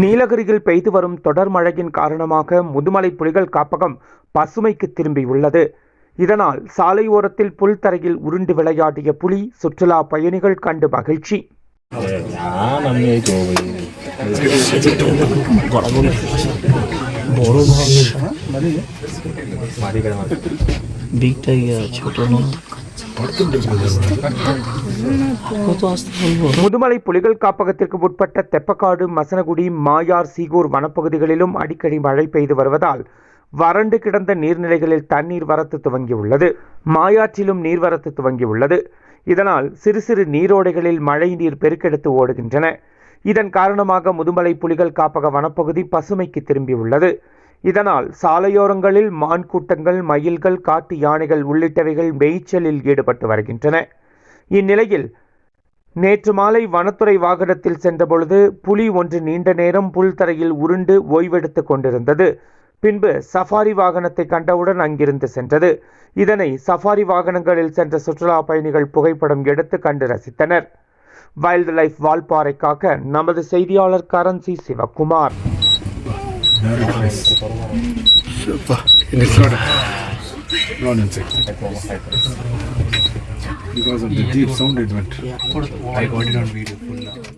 நீலகிரியில் பெய்து வரும் தொடர் மழையின் காரணமாக முதுமலை புலிகள் காப்பகம் பசுமைக்கு திரும்பியுள்ளது இதனால் சாலையோரத்தில் புல்தரையில் உருண்டு விளையாடிய புலி சுற்றுலா பயணிகள் கண்டு மகிழ்ச்சி. বিগটা ইয়ে ছোট না কত আসতে বলবো முதுமலை புலிகள் காப்பகத்திற்கு உட்பட்ட தெப்பக்காடு மசனகுடி மாயார் சீகூர் வனப்பகுதிகளிலும் அடிக்கடி மழை பெய்து வருவதால் வறண்டு கிடந்த நீர்நிலைகளில் தண்ணீர் வரத்து துவங்கியுள்ளது மாயாற்றிலும் நீர்வரத்து துவங்கியுள்ளது இதனால் சிறு சிறு நீரோடைகளில் மழை நீர் பெருக்கெடுத்து ஓடுகின்றன இதன் காரணமாக முதுமலை புலிகள் காப்பக வனப்பகுதி பசுமைக்கு திரும்பியுள்ளது. இதனால் சாலையோரங்களில் மான் கூட்டங்கள் மயில்கள் காட்டு யானைகள் உள்ளிட்டவைகள் மேய்ச்சலில் ஈடுபட்டு வருகின்றன. இந்நிலையில் நேற்று மாலை வனத்துறை வாகனத்தில் சென்றபொழுது புலி ஒன்று நீண்ட நேரம் புல்தரையில் உருண்டு ஓய்வெடுத்துக் கொண்டிருந்தது. பின்பு சஃபாரி வாகனத்தை கண்டவுடன் அங்கிருந்து சென்றது. இதனை சஃபாரி வாகனங்களில் சென்ற சுற்றுலா பயணிகள் புகைப்படம் எடுத்து கண்டு ரசித்தனர். வைல்ட் லைஃப் வால்பாறைக்காக நமது செய்தியாளர் currency Sivakumar. Because of the deep sound it went. I got it on video.